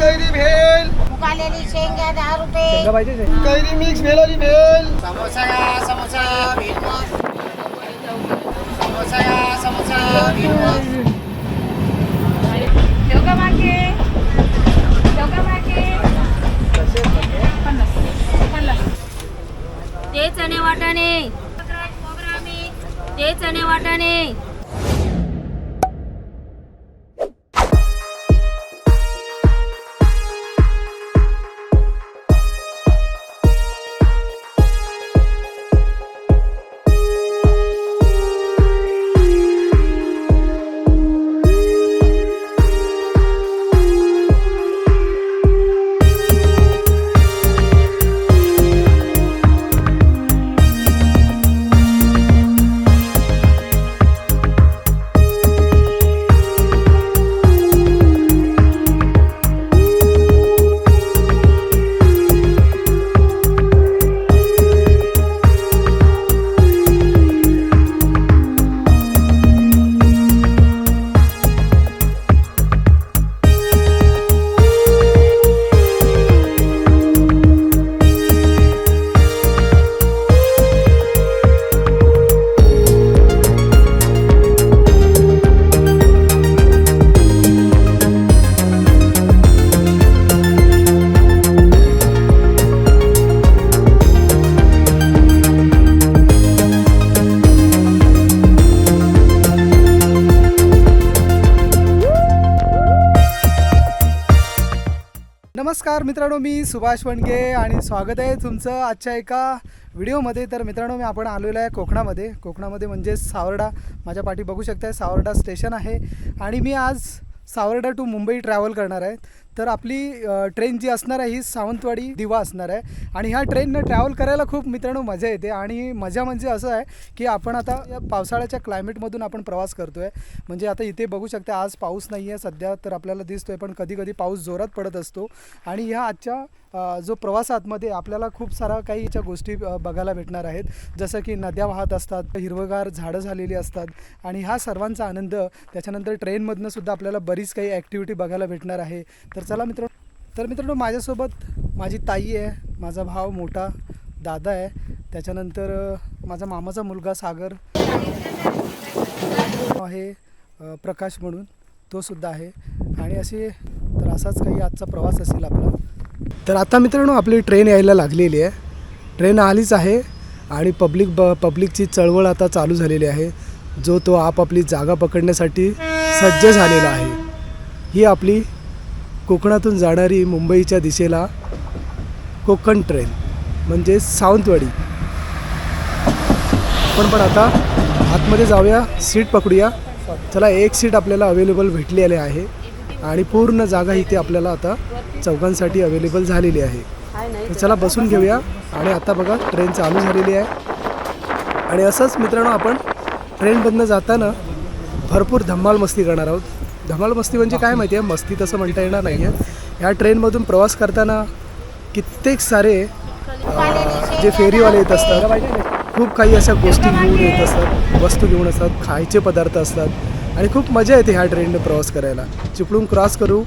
कैरी भेल। उकालेली शेंगा दहा रुपये. पाहिजे कैरी मिक्स भेल भेल। समोसा या समोसा समोसा या समोसा ते चणे वाटाणे. ते चणे वाटाणे. नमस्कार मित्रांनो मी सुभाष वणगे आणि स्वागत आहे तुमचं आजच्या एका व्हिडिओमध्ये. तर मित्रांनो मी आपण आलेलो आहे कोकणामध्ये. कोकणामध्ये म्हणजे सावर्डा. माझ्या पाठी बघू शकताय सावर्डा स्टेशन आहे. आणि मी आज सावर्डा टू मुंबई ट्रॅव्हल करणार आहे. तर आपली ट्रेन जी असणार आहे ही सावंतवाडी दिवा असणार आहे. आणि ह्या ट्रेननं ट्रॅव्हल करायला खूप मित्रांनो मजा येते. आणि मजा म्हणजे असं आहे की आपण आता या पावसाळ्याच्या क्लायमेटमधून आपण प्रवास करतो आहे म्हणजे आता इथे बघू शकता आज पाऊस नाही आहे. सध्या तर आपल्याला दिसतो आहे पण कधी कधी पाऊस जोरात पडत असतो. आणि ह्या आजच्या जो प्रवासातमध्ये आपल्याला खूप सारा काही याच्या गोष्टी बघायला भेटणार आहेत. जसं की नद्या वाहत असतात हिरवगार झाडं झालेली असतात. आणि हा सर्वांचा आनंद त्याच्यानंतर ट्रेनमधनं सुद्धा आपल्याला बरीच काही ॲक्टिव्हिटी बघायला भेटणार आहे. तर चला मित्र. तर मित्रांनो माझ्यासोबत माझी ताई आहे माझा भाव मोठा दादा आहे. त्याच्यानंतर माझा मामाचा मुलगा सागर आहे प्रकाश म्हणून. तो सुद्धा आहे. आणि असे तर असाच काही आजचा प्रवास असेल आपला. तर आता मित्रांनो आपली ट्रेन यायला लागलेली आहे. ट्रेन आलीच आहे आणि पब्लिक ब पब्लिकची चळवळ आता चालू झालेली आहे. जो तो आपापली जागा पकडण्यासाठी सज्ज झालेला आहे. ही आपली कोकणातून जाणारी मुंबईच्या दिशेला कोकण ट्रेन म्हणजे सावंतवाडी. पण पण आता आतमध्ये जाऊया सीट पकडूया. चला एक सीट आपल्याला अवेलेबल भेटलेली आहे. आणि पूर्ण जागा इथे आपल्याला आता चौघांसाठी अवेलेबल झालेली आहे. तर चला बसून घेऊया. आणि आता बघा ट्रेन चालू झालेली आहे. आणि असंच मित्रांनो आपण ट्रेनमधनं जाताना भरपूर धम्माल मस्ती करणार आहोत. धमाल मस्ती म्हणजे काय माहिती आहे? मस्ती तसं म्हणता येणार नाही आहे ह्या ट्रेनमधून प्रवास करताना कित्येक सारे जे फेरीवाले येत असतात खूप काही अशा गोष्टी घेऊन येत असतात वस्तू घेऊन असतात खायचे पदार्थ असतात आणि खूप मजा येते ह्या ट्रेनने प्रवास करायला. चिपळून क्रॉस करू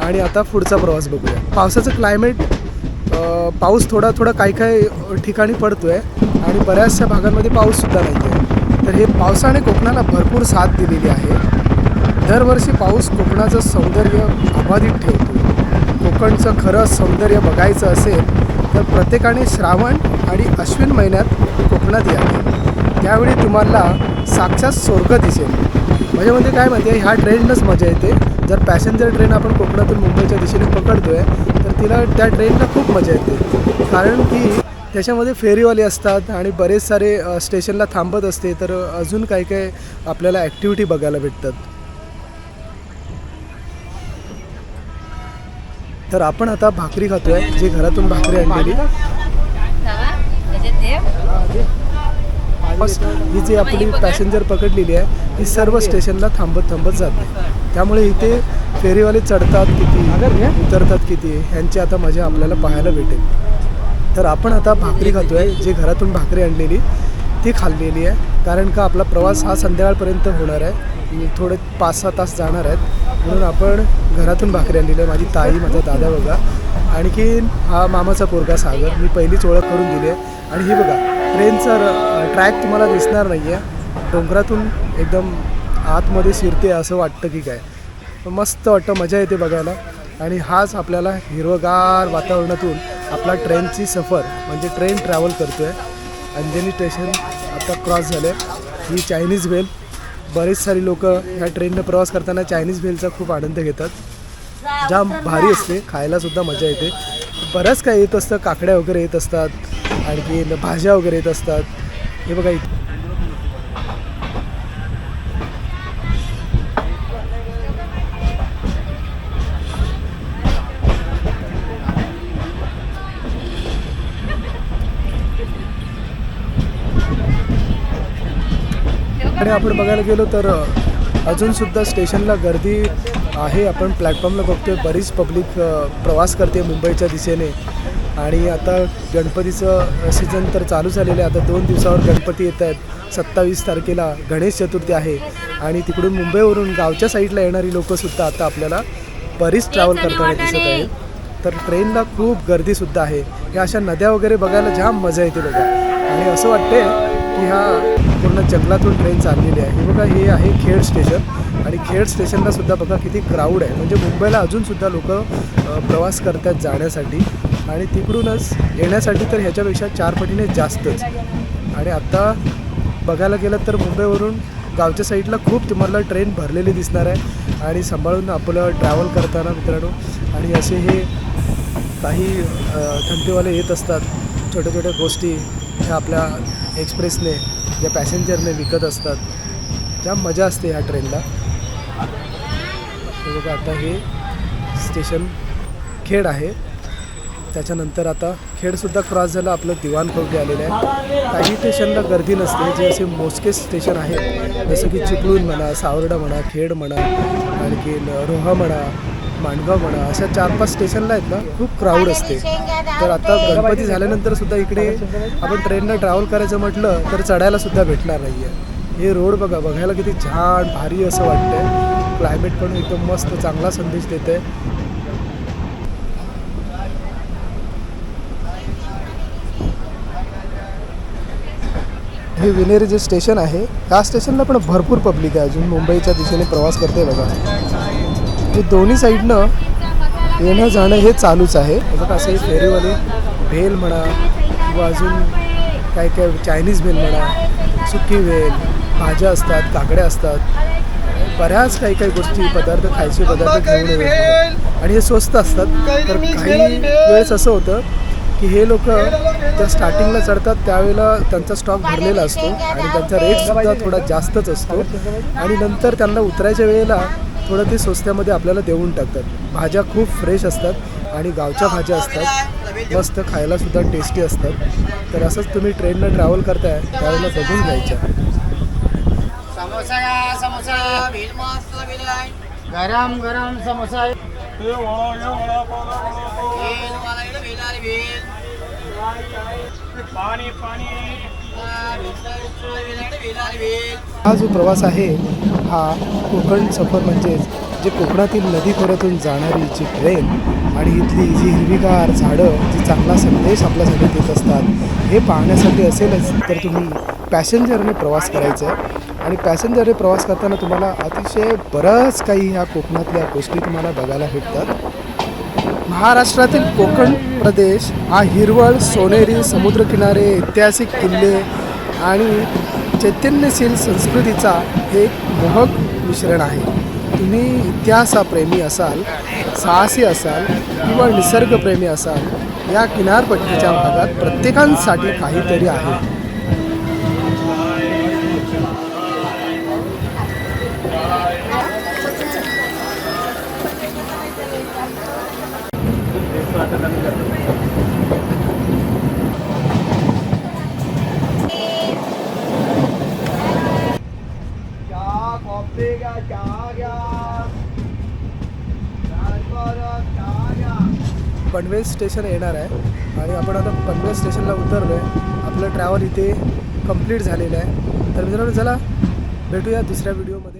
आणि आता पुढचा प्रवास बघूया. पावसाचं क्लायमेट पाऊस थोडा थोडा काही काही ठिकाणी पडतो आहे आणि बऱ्याचशा भागांमध्ये पाऊससुद्धा नाही आहे तर हे पावसाने कोकणाला भरपूर साथ दिलेली आहे. दरवर्षी पाऊस कोकणाचं सौंदर्य अबाधित ठेवतो. कोकणचं खरं सौंदर्य बघायचं असेल तर प्रत्येकाने श्रावण आणि अश्विन महिन्यात कोकणात यावे. त्यावेळी तुम्हाला साक्षात स्वर्ग दिसेल. म्हणजे म्हणजे काय माहिती आहे ह्या ट्रेननंच मजा येते. जर पॅसेंजर ट्रेन आपण कोकणातून मुंबईच्या दिशेने पकडतो आहे तर तिला त्या ट्रेनला खूप मजा येते. कारण की त्याच्यामध्ये फेरीवाले असतात आणि बरेच सारे स्टेशनला थांबत असते तर अजून काही काही आपल्याला ॲक्टिव्हिटी बघायला भेटतात. तर आपण आता भाकरी खातोय जे घरातून भाकरी आणलेली. बस ही जी आपली पॅसेंजर पकडलेली आहे ही सर्व स्टेशनला थांबत थांबत जाते. त्यामुळे इथे फेरीवाले चढतात किती उतरतात किती ह्यांची आता मजा आपल्याला पाहायला भेटेल. तर आपण आता भाकरी खातोय जे घरातून भाकरी आणलेली ती खाल्लेली आहे. कारण का आपला प्रवास हा संध्याकाळपर्यंत होणार आहे. थोडे पाच सहा तास जाणार आहेत. म्हणून आपण घरातून भाकरी आणलेली आहे. माझी ताई माझा दादा बघा. आणखीन हा मामाचा पोरगा सागर. मी पहिलीच ओळख करून दिली आहे. आणि हे बघा ट्रेनचा ट्रॅक तुम्हाला दिसणार नाही आहे डोंगरातून एकदम आतमध्ये शिरते असं वाटतं की काय. मस्त वाटतं मजा येते बघायला. आणि हाच आपल्याला हिरवगार वातावरणातून आपला ट्रेनची सफर म्हणजे ट्रेन ट्रॅव्हल करतो आहे अंजनी स्टेशन आता क्रॉस झाले ही चायनीज भेल बरेच सारी लोक ह्या ट्रेननं प्रवास करताना चायनीज भेलचा खूप आनंद घेतात. जाम भारी असते. खायलासुद्धा मजा येते. बरंच काय येत असतं. काकड्या वगैरे येत असतात. आणखी भाज्या वगैरे येत असतात. हे बघा आणि आपण बघायला गेलो तर अजूनसुद्धा स्टेशनला गर्दी आहे. आपण प्लॅटफॉर्मला बघतोय बरीच पब्लिक प्रवास करते मुंबईच्या दिशेने. आणि आता गणपतीचं सीझन तर चालू झालेलं आहे. आता दोन दिवसावर गणपती येत आहेत. सत्तावीस तारखेला गणेश चतुर्थी आहे. आणि तिकडून मुंबईवरून गावच्या साईडला येणारी लोकंसुद्धा आता आपल्याला बरीच ट्रॅव्हल करताना दिसत आहे. तर ट्रेनला खूप गर्दीसुद्धा आहे. या अशा नद्या वगैरे बघायला जाम मजा येते बघा. आणि असं वाटते की ह्या पूर्ण जंगलातून ट्रेन चाललेली आहे. हे बघा हे आहे खेड स्टेशन आणि खेड स्टेशनला सुद्धा बघा किती क्राऊड आहे. म्हणजे मुंबईला अजूनसुद्धा लोक प्रवास करतात जाण्यासाठी. आणि तिकडूनच येण्यासाठी तर ह्याच्यापेक्षा चार पटीने जास्तच. आणि आत्ता बघायला गेलं तर मुंबईवरून गावच्या साईडला खूप तुम्हाला ट्रेन भरलेली दिसणार आहे. आणि सांभाळून आपलं ट्रॅव्हल करताना मित्रांनो. आणि असे हे काही थंडीवाले धंदेवाले येत असतात. छोट्या छोट्या गोष्टी. ह्या आपल्या एक्सप्रेसने ज्या पॅसेंजरने विकत असतात ज्या मजा असते ह्या ट्रेनला. हे बघा आता हे स्टेशन खेड आहे. त्याच्यानंतर आता खेडसुद्धा क्रॉस झालं आपलं दिवाण कवटे आलेलं आहे. काही स्टेशनला गर्दी नसते जे असे मोजके स्टेशन आहेत. जसं की चिपळूण म्हणा सावर्डा म्हणा खेड म्हणा आणखी रोहा म्हणा मांडगाव म्हणा अशा चार पाच स्टेशनला आहेत ना खूप क्राऊड असते. तर आता गणपती झाल्यानंतर सुद्धा इकडे आपण ट्रेननं ट्रॅव्हल करायचं म्हटलं तर चढायला सुद्धा भेटणार नाही आहे हे रोड बघा बघायला किती छान भारी असं वाटतंय. क्लायमेट पण एकदम मस्त चांगला संदेश देत आहे हे विनेरी जे स्टेशन आहे त्या स्टेशनला पण भरपूर पब्लिक आहे अजून. मुंबईच्या दिशेने प्रवास करते बघा. जे दोन्ही साईडनं येणं जाणं हे चालूच आहे. हे बघा असे फेरीवाले भेल म्हणा किंवा अजून काय काय चायनीज भेल म्हणा सुकी भेल भाज्या असतात काकड्या असतात बऱ्याच काही काही गोष्टी पदार्थ खायचे पदार्थ घेऊन आणि हे स्वस्त असतात. तर काही वेळेस असं होतं की हे लोक जर स्टार्टिंगला चढतात त्यावेळेला त्यांचा स्टॉक भरलेला असतो आणि त्यांचा रेटसुद्धा थोडा जास्तच असतो. आणि नंतर त्यांना उतरायच्या वेळेला थोडं ते स्वस्त्यामध्ये आपल्याला देऊन टाकतात. भाज्या खूप फ्रेश असतात आणि गावच्या भाज्या असतात. मस्त खायला सुद्धा टेस्टी असतात. तर असंच तुम्ही ट्रेननं ट्रॅव्हल करताय त्यावेळेला बघून घ्यायच्या समोसा समोसा. आहे गरम गरम समोसा. हा जो प्रवास आहे हा कोकण सफर म्हणजेच जे कोकणातील नदी खोऱ्यातून जाणारी जी ट्रेन आणि इथली जी हिरवीगार झाडं जी चांगला संदेश आपल्यासाठी देत असतात हे पाहण्यासाठी असेलच तर तुम्ही पॅसेंजरने प्रवास करायचा आहे. आणि पॅसेंजर हे प्रवास करताना तुम्हाला अतिशय बरंच काही ह्या कोकणातल्या गोष्टी तुम्हाला बघायला भेटतात. महाराष्ट्रातील कोकण प्रदेश हा हिरवळ सोनेरी समुद्रकिनारे ऐतिहासिक किल्ले आणि चैतन्यशील संस्कृतीचा एक मोहक मिश्रण आहे. तुम्ही इतिहासाप्रेमी असाल साहसी असाल किंवा निसर्गप्रेमी असाल या किनारपट्टीच्या भागात प्रत्येकांसाठी काहीतरी आहे. चहा कॉफी घ्या चहा पनवेल स्टेशन येणार आहे आणि आपण आता पनवेल स्टेशनला उतरलो आहे. आपलं ट्रॅव्हल इथे कंप्लीट झालेलं आहे. तर मित्रांनो चला भेटूया दुसऱ्या व्हिडिओमध्ये